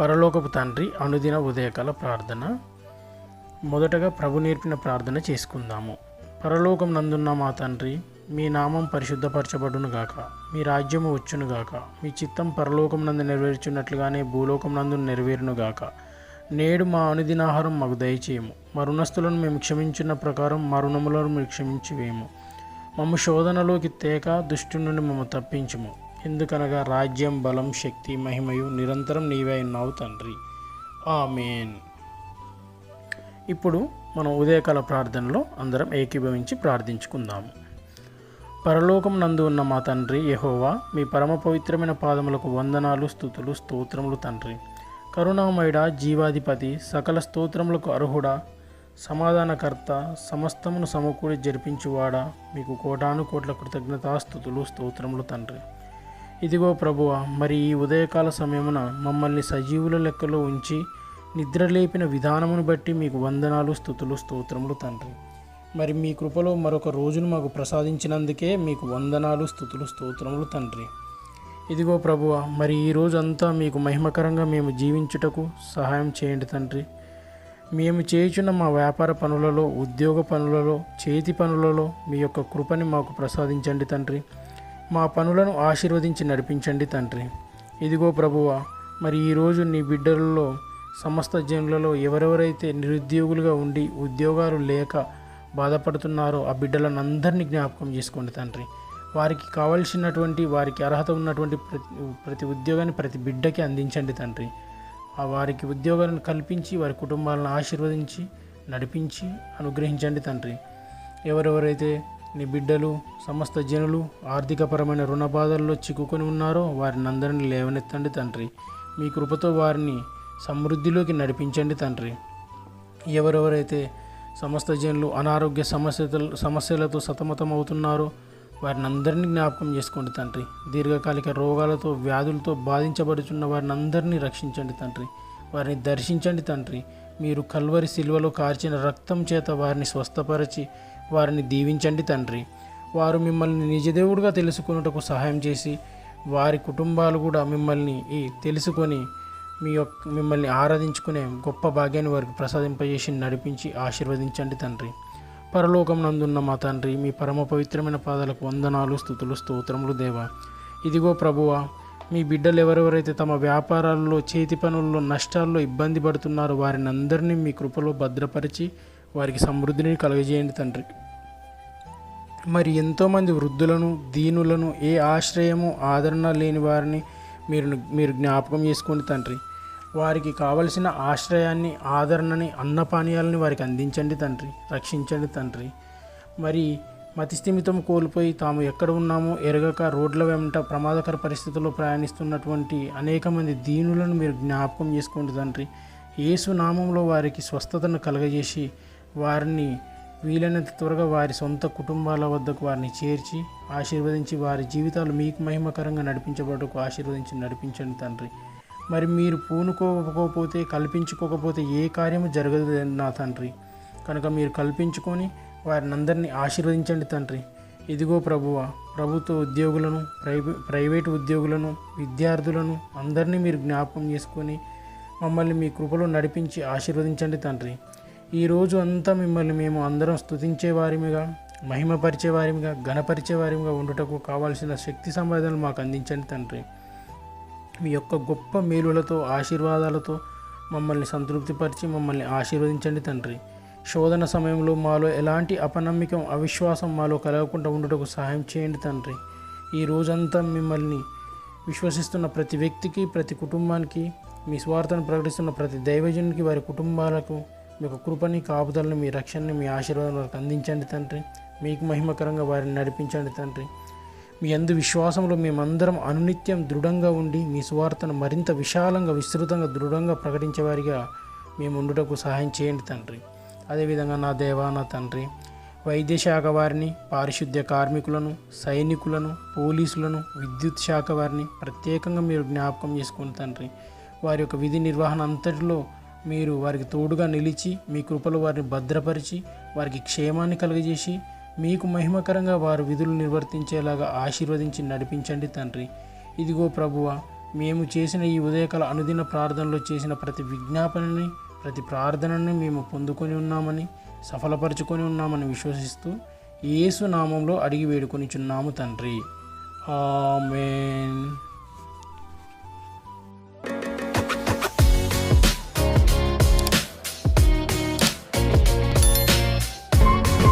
పరలోకపు తండ్రి అనుదిన ఉదయకాల ప్రార్థన. మొదటగా ప్రభు నేర్పిన ప్రార్థన చేసుకుందాము. పరలోకం నందున్న మా తండ్రి మీ నామం పరిశుద్ధపరచబడును గాక. మీ రాజ్యము వచ్చును గాక. మీ చిత్తం పరలోకం నందు నెరవేర్చున్నట్లుగానే భూలోకం నందు నెరవేరును గాక. నేడు మా అనుదినాహారం మాకు దయచేయము. మా రుణస్థులను మేము క్షమించిన ప్రకారం మా రుణములను మీరు క్షమించివేము మమ్మ శోధనలోకి తేక దుష్టు నుండి మమ్మ తప్పించుము. ఎందుకనగా రాజ్యం బలం శక్తి మహిమయు నిరంతరం నీవే ఉన్నావు తండ్రి. ఆమెన్. ఇప్పుడు మనం ఉదయకాల ప్రార్థనలో అందరం ఏకీభవించి ప్రార్థించుకుందాము. పరలోకం నందు ఉన్న మా తండ్రి యహోవా మీ పరమ పవిత్రమైన పాదములకు వందనాలు స్థుతులు స్తోత్రములు తండ్రి. కరుణామయుడ జీవాధిపతి సకల స్తోత్రములకు అర్హుడా సమాధానకర్త సమస్తమును సమకూడి జరిపించువాడా మీకు కోటాను కోట్ల కృతజ్ఞతాస్థుతులు స్తోత్రములు తండ్రి. ఇదిగో ప్రభువ మరి ఈ ఉదయకాల సమయమున మమ్మల్ని సజీవుల లెక్కలో ఉంచి నిద్రలేపిన విధానమును బట్టి మీకు వందనాలు స్థుతులు స్తోత్రములు తండ్రి. మరి మీ కృపలో మరొక రోజును మాకు ప్రసాదించినందుకే మీకు వందనాలు స్థుతులు స్తోత్రములు తండ్రి. ఇదిగో ప్రభువ మరి ఈ రోజంతా మీకు మహిమకరంగా మేము జీవించుటకు సహాయం చేయండి తండ్రి. మేము చేయుచున్న మా వ్యాపార పనులలో ఉద్యోగ పనులలో చేతి పనులలో మీ యొక్క కృపని మాకు ప్రసాదించండి తండ్రి. మా పనులను ఆశీర్వదించి నడిపించండి తండ్రి. ఇదిగో ప్రభువ మరి ఈరోజు నీ బిడ్డలలో సమస్త జనులలో ఎవరెవరైతే నిరుద్యోగులుగా ఉండి ఉద్యోగాలు లేక బాధపడుతున్నారో ఆ బిడ్డలను అందరినీ జ్ఞాపకం చేసుకోండి తండ్రి. వారికి కావలసినటువంటి వారికి అర్హత ఉన్నటువంటి ప్రతి ప్రతి ఉద్యోగాన్ని ప్రతి బిడ్డకి అందించండి తండ్రి. ఆ వారికి ఉద్యోగాలను కల్పించి వారి కుటుంబాలను ఆశీర్వదించి నడిపించి అనుగ్రహించండి తండ్రి. ఎవరెవరైతే నీ బిడ్డలు సమస్త జనులు ఆర్థికపరమైన రుణ బాధల్లో చిక్కుకొని ఉన్నారో వారిని అందరినీ లేవనెత్తండి తండ్రి. మీ కృపతో వారిని సమృద్ధిలోకి నడిపించండి తండ్రి. ఎవరెవరైతే సమస్త జనులు అనారోగ్య సమస్యలు సమస్యలతో సతమతమవుతున్నారో వారిని అందరినీ జ్ఞాపకం చేసుకోండి తండ్రి. దీర్ఘకాలిక రోగాలతో వ్యాధులతో బాధించబడుచున్న వారిని అందరినీ రక్షించండి తండ్రి. వారిని దర్శించండి తండ్రి. మీరు కల్వరి శిల్వలో కార్చిన రక్తం చేత వారిని స్వస్థపరచి వారిని దీవించండి తండ్రి. వారు మిమ్మల్ని నిజదేవుడిగా తెలుసుకున్నటకు సహాయం చేసి వారి కుటుంబాలు కూడా మిమ్మల్ని ఈ తెలుసుకొని మీ యొక్క మిమ్మల్ని ఆరాధించుకునే గొప్ప భాగ్యాన్ని వారికి ప్రసాదింపజేసి నడిపించి ఆశీర్వదించండి తండ్రి. పరలోకం నందున్న మా తండ్రి మీ పరమ పవిత్రమైన పాదాలకు వందనాలు స్థుతులు స్తోత్రములు దేవ. ఇదిగో ప్రభువా మీ బిడ్డలు ఎవరెవరైతే తమ వ్యాపారాల్లో చేతి పనుల్లో నష్టాల్లో ఇబ్బంది పడుతున్నారో వారిని అందరినీ మీ కృపలో భద్రపరిచి వారికి సమృద్ధిని కలుగజేయండి తండ్రి. మరి ఎంతోమంది వృద్ధులను దీనులను ఏ ఆశ్రయము ఆదరణ లేని వారిని మీరు మీరు జ్ఞాపకం చేసుకోండి తండ్రి. వారికి కావలసిన ఆశ్రయాన్ని ఆదరణని అన్నపానీయాలని వారికి అందించండి తండ్రి రక్షించండి తండ్రి. మరి మతిస్థిమితం కోల్పోయి తాము ఎక్కడ ఉన్నామో ఎరగక రోడ్ల వెంట ప్రమాదకర పరిస్థితుల్లో ప్రయాణిస్తున్నటువంటి అనేక మంది దీనులను మీరు జ్ఞాపకం చేసుకోండి తండ్రి. యేసు నామంలో వారికి స్వస్థతను కలగజేసి వారిని వీలైనంత త్వరగా వారి సొంత కుటుంబాల వద్దకు వారిని చేర్చి ఆశీర్వదించి వారి జీవితాలు మీకు మహిమకరంగా నడిపించబడకు ఆశీర్వదించి నడిపించండి తండ్రి. మరి మీరు పూనుకోకపోతే కల్పించుకోకపోతే ఏ కార్యము జరగదు నా తండ్రి. కనుక మీరు కల్పించుకొని వారిని అందరినీ ఆశీర్వదించండి తండ్రి. ఇదిగో ప్రభువ ప్రభుత్వ ఉద్యోగులను ప్రైవే ప్రైవేటు ఉద్యోగులను విద్యార్థులను అందరినీ మీరు జ్ఞాపకం చేసుకొని మమ్మల్ని మీ కృపలో నడిపించి ఆశీర్వదించండి తండ్రి. ఈ రోజు అంతా మిమ్మల్ని మేము అందరం స్తుతించే వారిమిగా మహిమపరిచే ఉండుటకు కావాల్సిన శక్తి సంపాదనలు మాకు అందించండి తండ్రి. మీ యొక్క గొప్ప మేలులతో ఆశీర్వాదాలతో మమ్మల్ని సంతృప్తిపరిచి మమ్మల్ని ఆశీర్వదించండి తండ్రి. శోధన సమయంలో మాలో ఎలాంటి అపనమ్మికం అవిశ్వాసం మాలో కలగకుండా ఉండటకు సహాయం చేయండి తండ్రి. ఈ రోజంతా మిమ్మల్ని విశ్వసిస్తున్న ప్రతి వ్యక్తికి ప్రతి కుటుంబానికి మీ స్వార్థను ప్రకటిస్తున్న ప్రతి దైవజనునికి వారి కుటుంబాలకు మీ యొక్క కృపని కాపుదలను మీ రక్షణని మీ ఆశీర్వాదం వారికి అందించండి తండ్రి. మీకు మహిమకరంగా వారిని నడిపించండి తండ్రి. మీ అందు విశ్వాసంలో మేమందరం అనునిత్యం దృఢంగా ఉండి మీ స్వార్థను మరింత విశాలంగా విస్తృతంగా దృఢంగా ప్రకటించేవారిగా మేము ఉండుటకు సహాయం చేయండి తండ్రి. అదేవిధంగా నా దేవా నా తండ్రి వైద్య శాఖ వారిని పారిశుద్ధ్య కార్మికులను సైనికులను పోలీసులను విద్యుత్ శాఖ వారిని ప్రత్యేకంగా మీరు జ్ఞాపకం చేసుకుని తండ్రి వారి యొక్క విధి నిర్వహణ అంతటిలో మీరు వారికి తోడుగా నిలిచి మీ కృపలో వారిని భద్రపరిచి వారికి క్షేమాన్ని కలుగజేసి మీకు మహిమకరంగా వారు విధులు నిర్వర్తించేలాగా ఆశీర్వదించి నడిపించండి తండ్రి. ఇదిగో ప్రభువ మేము చేసిన ఈ ఉదయకాల అనుదిన ప్రార్థనలో చేసిన ప్రతి విజ్ఞాపనని ప్రతి ప్రార్థనని మేము పొందుకొని ఉన్నామని సఫలపరుచుకొని ఉన్నామని విశ్వసిస్తూ యేసు నామంలో అడిగి వేడుకొనిచున్నాము తండ్రి. ఆమె